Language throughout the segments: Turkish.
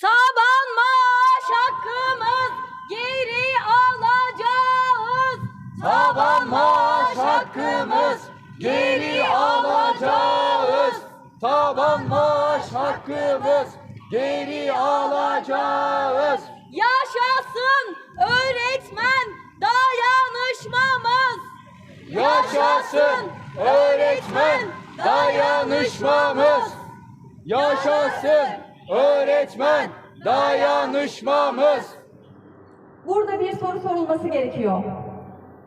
Taban maaş hakkımız geri alacağız. Taban maaş hakkımız geri alacağız. Taban maaş hakkımız geri alacağız. Yaşasın öğretmen dayanışmamız. Yaşasın öğretmen dayanışmamız. Yaşasın öğretmen dayanışmamız. Burada bir soru sorulması gerekiyor.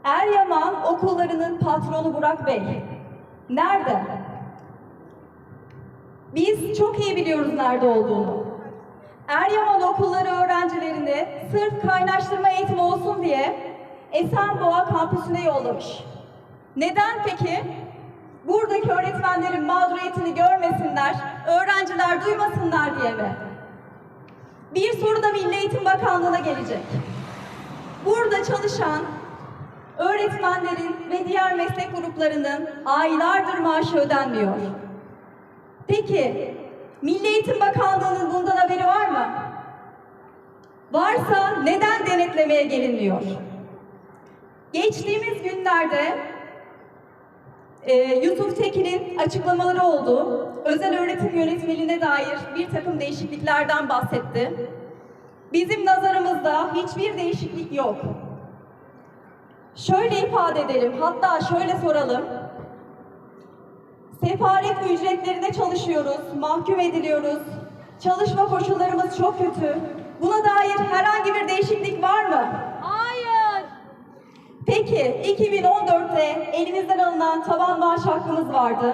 Eryaman okullarının patronu Burak Bey. Nerede? Biz çok iyi biliyoruz nerede olduğunu. Eryaman okulları öğrencilerini sırf kaynaştırma eğitimi olsun diye Esenboğa kampüsüne yollamış. Neden peki? Buradaki öğretmenlerin mağduriyetini görmesinler, öğrenciler duymasınlar diye mi? Bir soru da Milli Eğitim Bakanlığı'na gelecek. Burada çalışan öğretmenlerin ve diğer meslek gruplarının aylardır maaşı ödenmiyor. Peki, Milli Eğitim Bakanlığı'nın bundan haberi var mı? Varsa neden denetlemeye gelinmiyor? Geçtiğimiz günlerde e, Yusuf Tekin'in açıklamaları oldu. Özel öğretim yönetmeliğine dair bir takım değişikliklerden bahsetti. Bizim nazarımızda hiçbir değişiklik yok. Şöyle ifade edelim, hatta şöyle soralım. Sefaret ücretlerine çalışıyoruz, mahkum ediliyoruz. Çalışma koşullarımız çok kötü. Buna dair herhangi bir değişiklik var mı? Hayır. Peki 2014'te elimizden alınan taban maaş hakkımız vardı.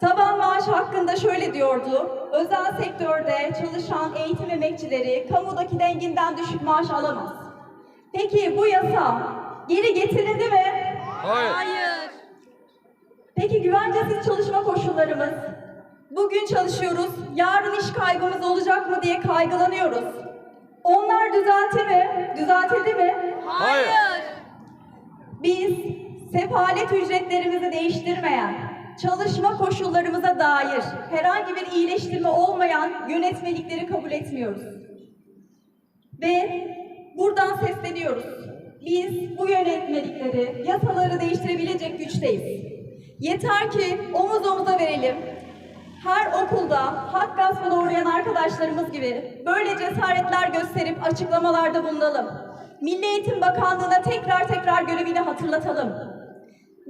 Taban maaş hakkında şöyle diyordu. Özel sektörde çalışan eğitim emekçileri kamudaki denginden düşük maaş alamaz. Peki bu yasa geri getirildi mi? Hayır. Hayır. Peki güvencesiz çalışma koşullarımız? Bugün çalışıyoruz, yarın iş kaybımız olacak mı diye kaygılanıyoruz. Onlar düzelti mi? Düzeltildi mi? Hayır. Biz sefalet ücretlerimizi değiştirmeyen, çalışma koşullarımıza dair herhangi bir iyileştirme olmayan yönetmelikleri kabul etmiyoruz. Ve buradan sesleniyoruz. Biz bu yönetmelikleri, yasaları değiştirebilecek güçteyiz. Yeter ki omuz omuza verelim. Her okulda hak gaspına uğrayan arkadaşlarımız gibi böyle cesaretler gösterip açıklamalarda bulunalım. Milli Eğitim Bakanlığı'na tekrar tekrar görevini hatırlatalım.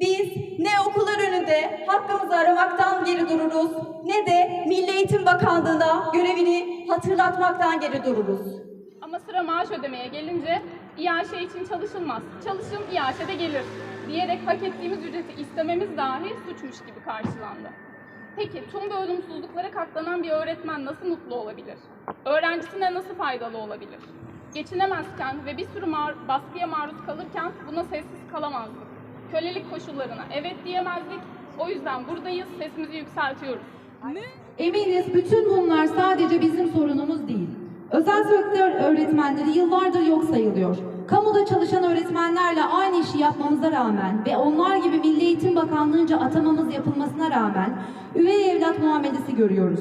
Biz ne okullar önünde hakkımızı aramaktan geri dururuz ne de Milli Eğitim Bakanlığı'na görevini hatırlatmaktan geri dururuz. Ama sıra maaş ödemeye gelince İAŞ için çalışılmaz. Çalışın İAŞ'e de gelir diyerek hak ettiğimiz ücreti istememiz dahi suçmuş gibi karşılandı. Peki tüm bu olumsuzluklara katlanan bir öğretmen nasıl mutlu olabilir? Öğrencisine nasıl faydalı olabilir? Geçinemezken ve bir sürü mar- baskıya maruz kalırken buna sessiz kalamazdık. Kölelik koşullarına evet diyemezdik. O yüzden buradayız, sesimizi yükseltiyoruz. Eminiz bütün bunlar sadece bizim sorunumuz değil. Özel sektör öğretmenleri yıllardır yok sayılıyor. Kamuda çalışan öğretmenlerle aynı işi yapmamıza rağmen ve onlar gibi Milli Eğitim Bakanlığı'nca atamamız yapılmasına rağmen üvey evlat muamelesi görüyoruz.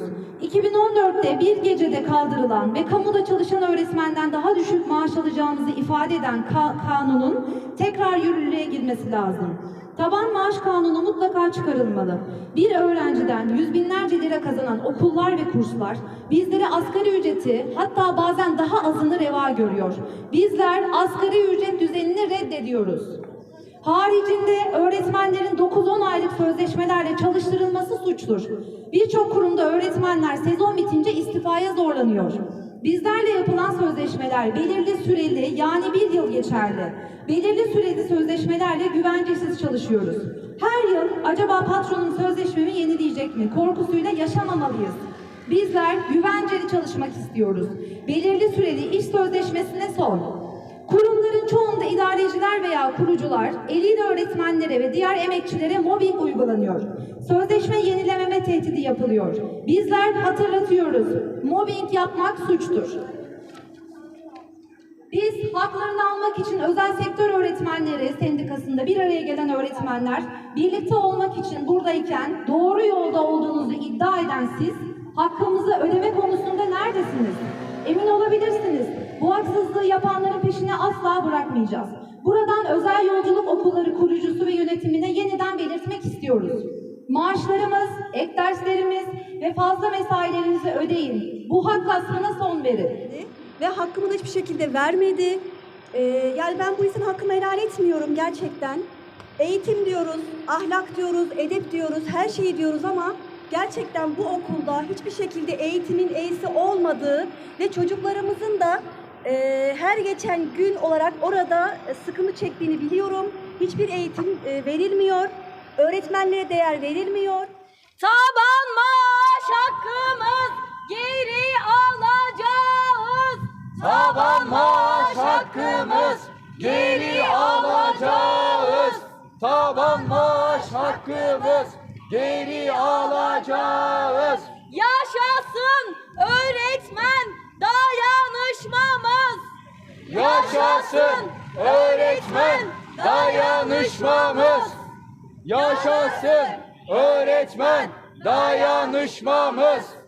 2014'te bir gecede kaldırılan ve kamuda çalışan öğretmenden daha düşük maaş alacağımızı ifade eden ka- kanunun tekrar yürürlüğe girmesi lazım. Taban maaş kanunu mutlaka çıkarılmalı. Bir öğrenciden yüz binlerce lira kazanan okullar ve kurslar bizlere asgari ücreti hatta bazen daha azını reva görüyor. Bizler asgari ücret düzenini reddediyoruz. Haricinde öğretmenlerin 9-10 aylık sözleşmelerle çalıştırılması suçtur. Birçok kurumda öğretmenler sezon bitince istifaya zorlanıyor. Bizlerle yapılan sözleşmeler belirli süreli yani bir yıl geçerli. Belirli süreli sözleşmelerle güvencesiz çalışıyoruz. Her yıl acaba patronum sözleşmemi yenileyecek mi korkusuyla yaşamamalıyız. Bizler güvenceli çalışmak istiyoruz. Belirli süreli iş sözleşmesine son. Kurumların çoğunda idareciler veya kurucular eliyle öğretmenlere ve diğer emekçilere mobbing uygulanıyor. Sözleşme yenilememe tehdidi yapılıyor. Bizler hatırlatıyoruz. Mobbing yapmak suçtur. Biz haklarını almak için özel sektör öğretmenleri sendikasında bir araya gelen öğretmenler birlikte olmak için buradayken doğru yolda olduğunuzu iddia eden siz hakkımızı ödeme konusunda neredesiniz? Emin olabilirsiniz. Bu haksızlığı yapanların peşine asla bırakmayacağız. Buradan özel yolculuk okulları kurucusu ve yönetimine yeniden belirtmek istiyoruz. Maaşlarımız, ek derslerimiz ve fazla mesailerinizi ödeyin. Bu hak gaspına son verin. ve hakkımı da hiçbir şekilde vermedi. Ee, yani ben bu insanın hakkımı helal etmiyorum gerçekten. Eğitim diyoruz, ahlak diyoruz, edep diyoruz, her şeyi diyoruz ama gerçekten bu okulda hiçbir şekilde eğitimin eğisi olmadığı ve çocuklarımızın da e, her geçen gün olarak orada e, sıkıntı çektiğini biliyorum. Hiçbir eğitim e, verilmiyor, öğretmenlere değer verilmiyor. Taban maaş hakkımız geri alacağız. Taban maaş hakkımız geri alacağız. Taban maaş hakkımız geri alacağız. Yaşasın öğretmen dayanışmamız. Yaşasın öğretmen dayanışmamız. Yaşasın öğretmen dayanışmamız.